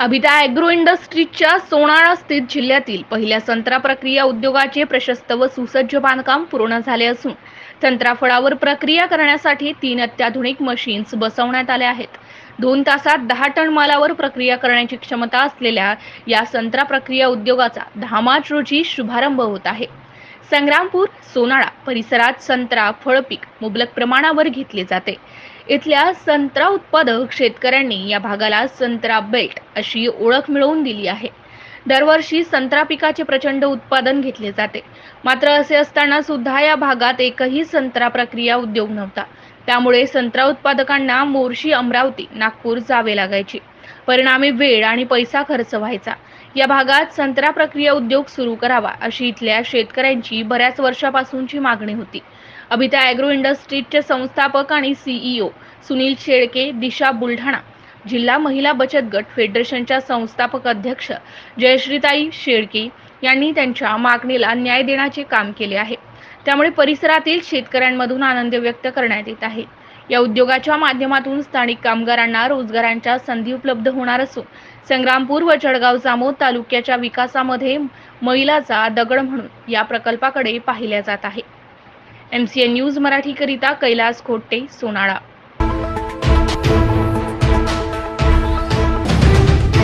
Abhita agro इंडस्ट्रीजच्या सोनाळा स्थित जिल्ह्यातील पहिल्या संत्रा प्रक्रिया उद्योगाचे प्रशस्त व सुसज्ज बांधकाम पूर्ण झाले असून संत्रा फळावर प्रक्रिया करण्यासाठी तीन अत्याधुनिक मशीन्स बसवण्यात आल्या आहेत. दोन तासात दहा टन मालावर प्रक्रिया करण्याची क्षमता असलेल्या या संत्रा प्रक्रिया उद्योगाचा दहा मार्च रोजी शुभारंभ होत आहे. संग्रामपूर सोनाळा परिसरात संत्रा फळपीक मुबलक प्रमाणावर घेतले जाते. इथल्या संत्रा उत्पादक शेतकऱ्यांनी या भागाला संत्रा बेल्ट अशी ओळख मिळवून दिली आहे. दरवर्षी संत्रा पिकाचे प्रचंड उत्पादन घेतले जाते. मात्र असे असताना सुद्धा या भागात एकही संत्रा प्रक्रिया उद्योग नव्हता. त्यामुळे संत्रा उत्पादकांना मोर्शी अमरावती नागपूर जावे लागायचे. परिणामी वेळ आणि पैसा खर्च व्हायचा. या भागात संत्रा प्रक्रिया उद्योग सुरू करावा अशी इथल्या शेतकऱ्यांची बऱ्याच वर्षापासूनची मागणी होती. अभिता ॲग्रो इंडस्ट्रीजचे संस्थापक आणि सीईओ सुनील शेळके दिशा बुलढाणा जिल्हा महिला बचत गट फेडरेशनच्या संस्थापक अध्यक्ष जयश्रीताई शेळके यांनी त्यांच्या मागणीला न्याय देण्याचे काम केले आहे. त्यामुळे परिसरातील शेतकऱ्यांमधून आनंद व्यक्त करण्यात येत आहे. या उद्योगाच्या माध्यमातून स्थानिक कामगारांना रोजगारांच्या संधी उपलब्ध होणार असून संग्रामपूर व जळगाव जामोद तालुक्याच्या विकासामध्ये महिलाचा दगड म्हणून या प्रकल्पाकडे पाहिल्या जात आहे. एम सी एन न्यूज मराठीकरिता कैलास खोटे सोनाळा.